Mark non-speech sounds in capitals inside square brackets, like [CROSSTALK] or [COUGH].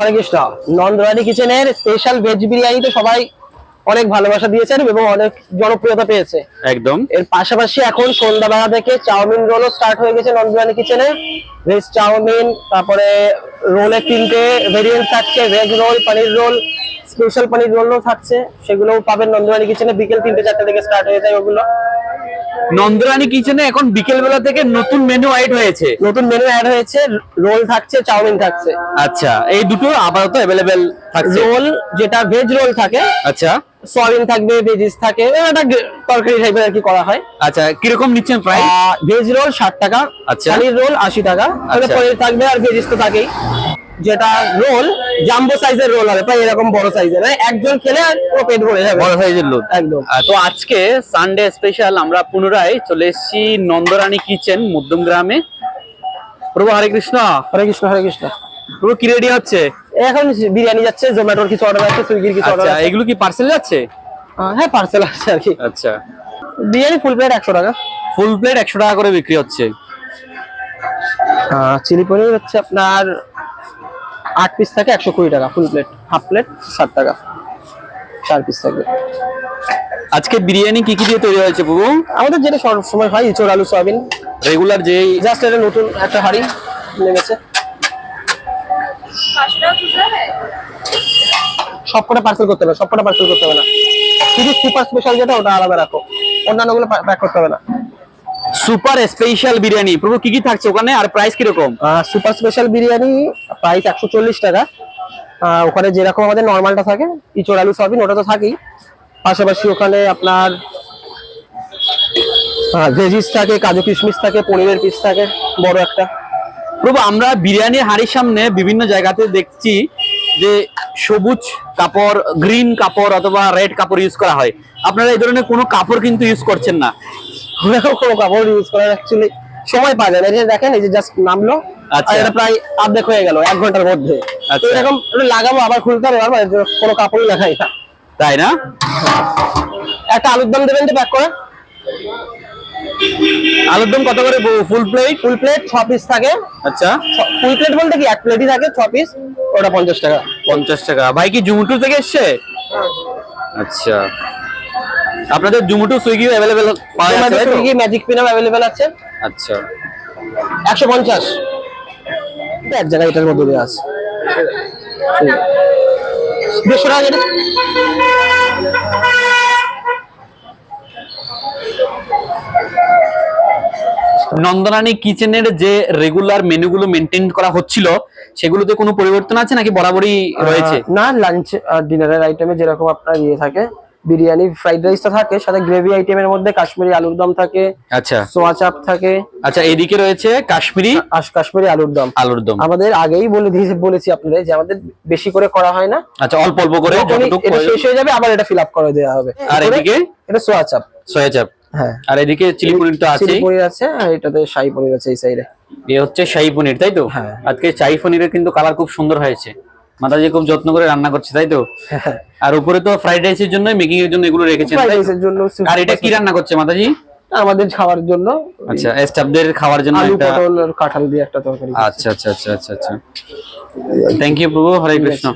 হরে কৃষ্ণ নন্দরানী কিচেনের special veg biryani তো সবাই অনেক ভালোবাসা দিয়েছেন এবং অনেক জনপ্রিয়তা পেয়েছে। একদম। এর পাশাপাশি এখন সন্ধ্যাবেলা থেকে চাউমিন রোলও স্টার্ট হয়ে গেছে নন্দরানী কিচেনে। ভেজ চাউমিন তারপরে রোলের তিনটে ভেরিয়েন্ট থাকছে veg roll paneer roll special paneer রোলও থাকছে। সেগুলোও পাবেন নন্দরানী কিচেনে বিকেল তিনটে চারটে থেকে স্টার্ট হয়ে যায় ওগুলো। নন্দরানী কিচেনে এখন বিকেল বেলা থেকে নতুন মেনু অ্যাড হয়েছে। নতুন মেনু অ্যাড হয়েছে রোল থাকছে চাউমিন থাকছে। আচ্ছা এই দুটো আপাতত অ্যাভেলেবেল থাকছে। রোল যেটা ভেজ রোল থাকে আচ্ছা। সয়াবিন থাকবে ভেজিস থাকে একটা তরকারি টাইপের আর কি করা হয়। আচ্ছা কীরকম নিচ্ছেন প্রাইস ভেজ রোল ষাট টাকা আচ্ছা। রোল আশি টাকা আচ্ছা। পনির থাকবে আর ভেজিস তো থাকেই। যেটা রোল জাম্বো সাইজের রোল হবে প্রায় এরকম বড় সাইজের একজন খেলে পুরো পেট ভরে যাবে। বড় সাইজের লোক একদম। তো আজকে সানডে স্পেশাল আমরা পুনরায় চলে এসেছি নন্দরানী কিচেন মধ্যম গ্রামে। প্রভু হরে কৃষ্ণ। হরে কৃষ্ণ হরে কৃষ্ণ। প্রভু কি রেডি হচ্ছে? এখন বিরিয়ানি যাচ্ছে জোম্যাটোর কিছু অর্ডার আছে সুইগির কিছু অর্ডার আচ্ছা আছে। এগুলো কি পার্সেল যাচ্ছে? হ্যাঁ পার্সেল আছে আর কি। আচ্ছা। বিরিয়ানি ফুল প্লেট একশো টাকা। ফুল প্লেট একশো টাকা করে বিক্রি হচ্ছে। চিলি পনির হচ্ছে আপনার আট পিস থাকে একশো কুড়ি টাকা ফুল প্লেট হাফ প্লেট ষাট টাকা চার পিস থাকবে। আজকে বিরিয়ানি কি কি দিয়ে তৈরি হয়েছে প্রভু আমাদের যেটা সব সময় হয় ইঁচড় আলু সয়াবিন। রেগুলার যেই জাস্ট এটা নতুন একটা হাড়ি নেমেছে। সবকটা পার্সেল করতে হবে সবকটা পার্সেল করতে হবে না। শুধু সুপার স্পেশাল যেটা ওটা আলাদা রাখো। অন্যান্যগুলো প্যাক করতে হবে না। Super special biryani. প্রভু কি কি থাকছে ওখানে? আর প্রাইস কীরকম? সুপার স্পেশাল বিরিয়ানি প্রাইস একশো চল্লিশ টাকা। ওখানে যেরকম আমাদের নর্মালটা থাকে ইঁচড় আলু সয়াবিন ওটা তো থাকেই। পাশাপাশি ওখানে আপনার ভেজিস থাকে কাজু কিশমিশ থাকে পনিরের পিস থাকে বড় একটা। প্রভু আমরা বিরিয়ানির হাঁড়ির সামনে বিভিন্ন জায়গাতে দেখছি যে সবুজ কাপড় গ্রিন কাপড় অথবা রেড কাপড় ইউজ করা হয়। আপনারা এই ধরনের কোনো কাপড় কিন্তু ইউজ করছেন না। ওরকম কোনো কাপড় ইউজ করার অ্যাকচুয়ালি সময় পাওয়া যায় দেখেন এই যে জাস্ট নামলো আচ্ছা। এটা প্রায় আর্ধেক হয়ে গেল এক ঘণ্টার মধ্যে। তো আচ্ছা। এরকম লাগাবো আবার খুলতে হবে আবার কোনো না। তাই না? একটা আলুর দম দেবেন তো প্যাক করে। আলুর দম কত করে? ফুল প্লেট ফুল প্লেট ছ পিস থাকে। আচ্ছা। ফুল প্লেট বলতে কি? এক প্লেটই থাকে ছ পিস ওটা পঞ্চাশ টাকা। পঞ্চাশ টাকা। ভাই কি জুমুটু থেকে এসছে? আচ্ছা। আপনাদের জুমুটু সুইগি অ্যাভেলেবেল পাওয়া যাচ্ছে? সুইগি ম্যাজিক পিনাম অ্যাভেলেবেল আছে। আচ্ছা। একশো পঞ্চাশ। এক জায়গায় এটার মধ্যে আছে। দেড়শো টাকা যেটা নন্দনানী কিচেনের যে রেগুলার মেনুগুলো মেনটেন করা হচ্ছিল সেগুলোতে কোনো পরিবর্তন আছে নাকি বরাবরই রয়েছে? না লাঞ্চ আর ডিনারের আইটেমে যেরকম আপনার ইয়ে থাকে বিরিয়ানি ফ্রাইড রাইসটা থাকে সাথে গ্রেভি আইটেমের মধ্যে কাশ্মীরি আলুর দম থাকে আচ্ছা। সোয়া চাপ থাকে। আচ্ছা এদিকে রয়েছে কাশ্মীরি? কাশ্মীরি আলুর দম। আলুর দম। আমাদের আগেই বলে দিয়েছি বলেছি আপনাদের যে আমাদের বেশি করে করা হয় না। আচ্ছা অল্প অল্প করে এটা শেষ হয়ে যাবে আবার এটা ফিল আপ করে দেওয়া হবে। আর এদিকে? এটা সোয়া চাপ। সয়া চাপ। হ্যাঁ। আর এদিকে চিলি পনির তো আছে চিলি পনির আছে আর এটাতে শাহী পনির আছে এই সাইডে এ। হচ্ছে শাহী পনির তাই তো? হ্যাঁ। আজকে শাহী পনিরের কিন্তু কালার খুব সুন্দর হয়েছে। মাতাজি খুব যত্ন করে রান্না করছে তাই তো? [LAUGHS] আর উপরে তো ফ্রাইড রাইসের জন্য মেকিং এর জন্য এগুলো রেখেছেন আর এটা কি রান্না করছে মাতাজি? আমাদের খাওয়ার জন্য। আচ্ছা স্টাফদের খাওয়ার জন্য আলু একটা পটল আর কাঁঠাল দিয়ে একটা তরকারি আচ্ছা আচ্ছা আচ্ছা আচ্ছা আচ্ছা। থ্যাংক ইউ প্রভু। হরে কৃষ্ণ।